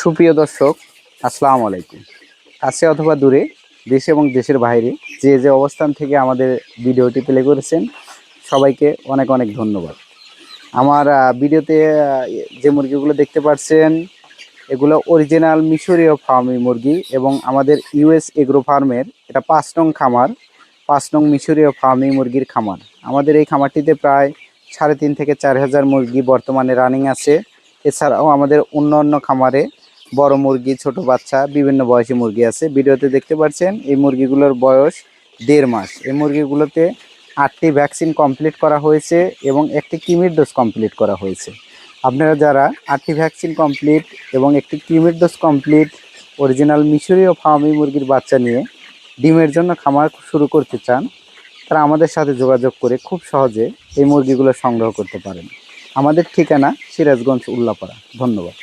সুপ্রিয় দর্শক, আসসালামু আলাইকুম। কাছে অথবা দূরে, দেশ এবং দেশের বাইরে, যে যে অবস্থান থেকে আমাদের ভিডিওটি প্লে করেছেন, সবাইকে অনেক অনেক ধন্যবাদ। আমার ভিডিওতে যে মুরগিগুলো দেখতে পাচ্ছেন এগুলো অরিজিনাল মিশরীয় ফার্মি মুরগি এবং আমাদের ইউএস এগ্রো ফার্মের এটা পাঁচ নং খামার, পাঁচ নং মিশরীয় ফার্মি মুরগির খামার। আমাদের এই খামারটিতে প্রায় সাড়ে তিন থেকে চার হাজার মুরগি বর্তমানে রানিং আছে। এছাড়াও আমাদের অন্য অন্য খামারে বড় মুরগি, ছোট বাচ্চা, বিভিন্ন বয়সী মুরগি আছে। ভিডিওতে দেখতে পাচ্ছেন, এই মুরগিগুলোর বয়স দেড় মাস। এই মুরগিগুলোতে আটটি ভ্যাকসিন কমপ্লিট করা হয়েছে এবং একটি কিমির ডোজ কমপ্লিট করা হয়েছে। আপনারা যারা আটটি ভ্যাকসিন কমপ্লিট এবং একটি কিমির ডোজ কমপ্লিট অরিজিনাল মিশরীয় ফার্মি মুরগির বাচ্চা নিয়ে ডিমের জন্য খামার শুরু করতে চান, তারা আমাদের সাথে যোগাযোগ করে খুব সহজে এই মুরগিগুলো সংগ্রহ করতে পারেন। আমাদের ঠিকানা সিরাজগঞ্জ উল্লাপাড়া। ধন্যবাদ।